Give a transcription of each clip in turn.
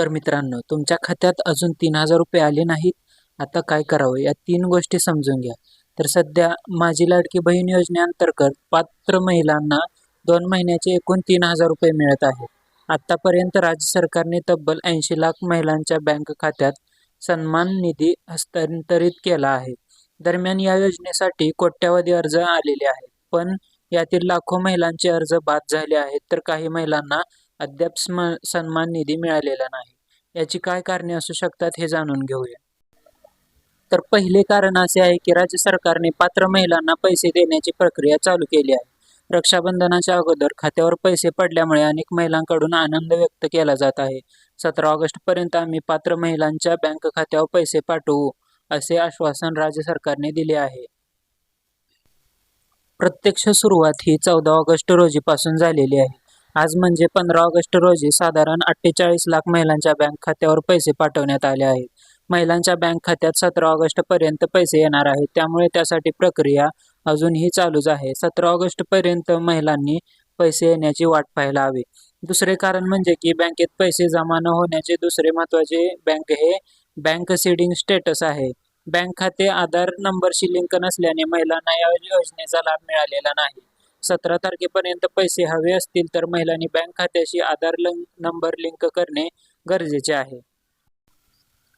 तर मित्रांनो तुमच्या खात्यात अजून तीन हजार रुपये आले नाहीत. आता काय करावं? या तीन गोष्टी समजून घ्या. तर सध्या माझी लाडकी बहीण योजनेअंतर्गत पात्र महिलांना दोन महिन्याचे एकूण तीन हजार रुपये मिळत आहे आत्तापर्यंत राज्य सरकारने तब्बल ऐंशी लाख महिलांच्या बँक खात्यात सन्मान निधी हस्तांतरित केला आहे. दरम्यान या योजनेसाठी कोट्यावधी अर्ज आलेले आहेत. पण यातील लाखो महिलांचे अर्ज बाद झाले आहेत. तर काही महिलांना अद्याप स्म सन्मान निधी मिळालेला नाही. याची काय कारणे असू शकतात हे जाणून घेऊया. तर पहिले कारण असे आहे की राज्य सरकारने पात्र महिलांना पैसे देण्याची प्रक्रिया चालू केली आहे. रक्षाबंधनाच्या अगोदर खात्यावर पैसे पडल्यामुळे अनेक महिलांकडून आनंद व्यक्त केला जात आहे. सतरा ऑगस्टपर्यंत आम्ही पात्र महिलांच्या बँक खात्यावर पैसे पाठवू असे आश्वासन राज्य सरकारने दिले आहे. प्रत्यक्ष सुरुवात ही चौदा ऑगस्ट रोजीपासून झालेली आहे. आज म्हणजे पंधरा ऑगस्ट रोजी साधारण अठ्ठेचाळीस लाख महिलांच्या बँक खात्यावर पैसे पाठवण्यात आले आहेत. महिलांच्या बँक खात्यात सतरा ऑगस्ट पर्यंत पैसे येणार आहेत. त्यामुळे त्यासाठी प्रक्रिया अजूनही चालूच आहे. सतरा ऑगस्ट पर्यंत महिलांनी पैसे येण्याची वाट पाहायला हवी. दुसरे कारण म्हणजे की बँकेत पैसे जमा न होण्याचे दुसरे महत्त्वाचे बँक हे बँक सीडिंग स्टेटस आहे. बँक खाते आधार नंबरशी लिंक नसल्याने महिलांना या योजनेचा लाभ मिळालेला नाही. सतरा तारखेपर्यंत पैसे हवे असतील तर महिलांनी बँक खात्याशी आधार लं नंबर लिंक करणे गरजेचे आहे.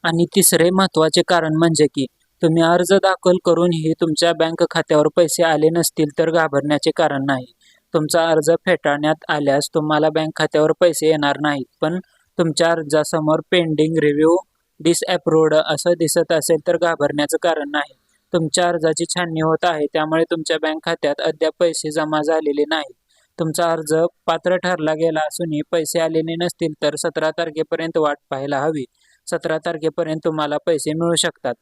आणि तिसरे महत्त्वाचे कारण म्हणजे की तुम्ही अर्ज दाखल करूनही तुमच्या बँक खात्यावर पैसे आले नसतील तर घाबरण्याचे कारण नाही. तुमचा अर्ज फेटाळण्यात आल्यास तुम्हाला बँक खात्यावर पैसे येणार नाहीत पण तुमच्या अर्जासमोर पेंडिंग रिव्ह्यू डिसअप्रूव्ड असं दिसत असेल तर घाबरण्याचं कारण नाही. तुमच्या अर्जाची छाननी होत आहे त्यामुळे तुमच्या बँक खात्यात अद्याप पैसे जमा झालेले नाहीत. तुमचा अर्ज पात्र ठरला गेला असूनही पैसे आलेले नसतील तर सतरा तारखेपर्यंत वाट पाहायला हवी. सतरा तारखेपर्यंत तुम्हाला पैसे मिळू शकतात.